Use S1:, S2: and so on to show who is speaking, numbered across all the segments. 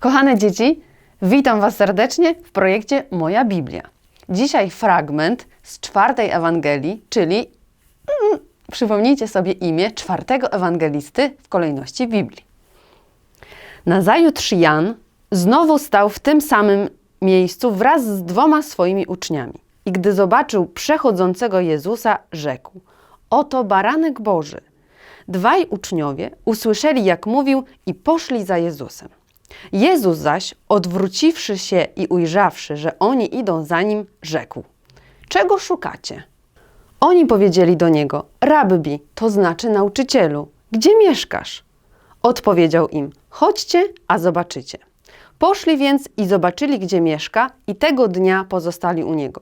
S1: Kochane dzieci, witam Was serdecznie w projekcie Moja Biblia. Dzisiaj fragment z czwartej Ewangelii, czyli mm, przypomnijcie sobie imię czwartego ewangelisty w kolejności Biblii. Nazajutrz Jan znowu stał w tym samym miejscu wraz z dwoma swoimi uczniami. I gdy zobaczył przechodzącego Jezusa, rzekł: Oto baranek Boży. Dwaj uczniowie usłyszeli, jak mówił, i poszli za Jezusem. Jezus zaś, odwróciwszy się i ujrzawszy, że oni idą za nim, rzekł: Czego szukacie? Oni powiedzieli do niego: Rabbi, to znaczy nauczycielu, gdzie mieszkasz? Odpowiedział im: Chodźcie, a zobaczycie. Poszli więc i zobaczyli, gdzie mieszka, i tego dnia pozostali u niego.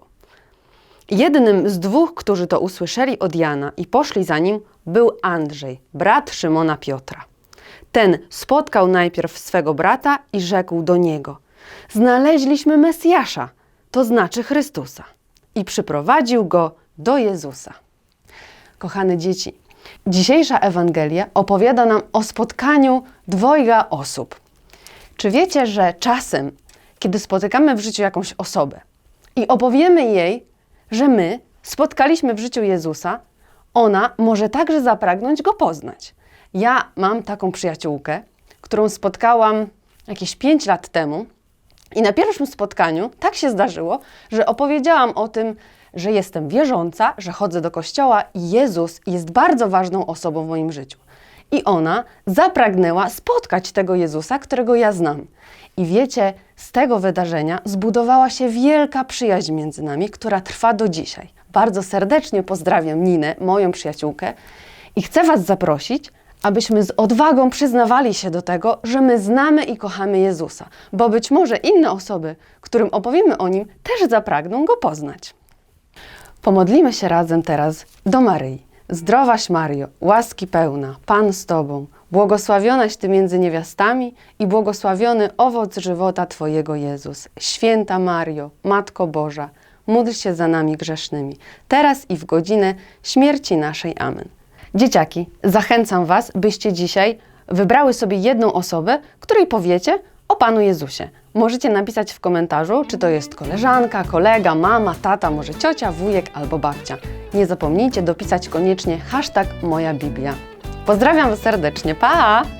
S1: Jednym z dwóch, którzy to usłyszeli od Jana i poszli za nim, był Andrzej, brat Szymona Piotra. Ten spotkał najpierw swego brata i rzekł do niego: Znaleźliśmy Mesjasza, to znaczy Chrystusa, i przyprowadził go do Jezusa. Kochane dzieci, dzisiejsza Ewangelia opowiada nam o spotkaniu dwojga osób. Czy wiecie, że czasem, kiedy spotykamy w życiu jakąś osobę i opowiemy jej, że my spotkaliśmy w życiu Jezusa, ona może także zapragnąć go poznać. Ja mam taką przyjaciółkę, którą spotkałam jakieś 5 lat temu, i na pierwszym spotkaniu tak się zdarzyło, że opowiedziałam o tym, że jestem wierząca, że chodzę do kościoła i Jezus jest bardzo ważną osobą w moim życiu. I ona zapragnęła spotkać tego Jezusa, którego ja znam. I wiecie, z tego wydarzenia zbudowała się wielka przyjaźń między nami, która trwa do dzisiaj. Bardzo serdecznie pozdrawiam Ninę, moją przyjaciółkę, i chcę Was zaprosić, abyśmy z odwagą przyznawali się do tego, że my znamy i kochamy Jezusa, bo być może inne osoby, którym opowiemy o nim, też zapragną go poznać. Pomodlimy się razem teraz do Maryi. Zdrowaś Mario, łaski pełna, Pan z Tobą, błogosławionaś Ty między niewiastami i błogosławiony owoc żywota Twojego Jezus. Święta Mario, Matko Boża, módl się za nami grzesznymi, teraz i w godzinę śmierci naszej. Amen. Dzieciaki, zachęcam Was, byście dzisiaj wybrały sobie jedną osobę, której powiecie o Panu Jezusie. Możecie napisać w komentarzu, czy to jest koleżanka, kolega, mama, tata, może ciocia, wujek albo babcia. Nie zapomnijcie dopisać koniecznie hashtag moja Biblia. Pozdrawiam serdecznie, pa!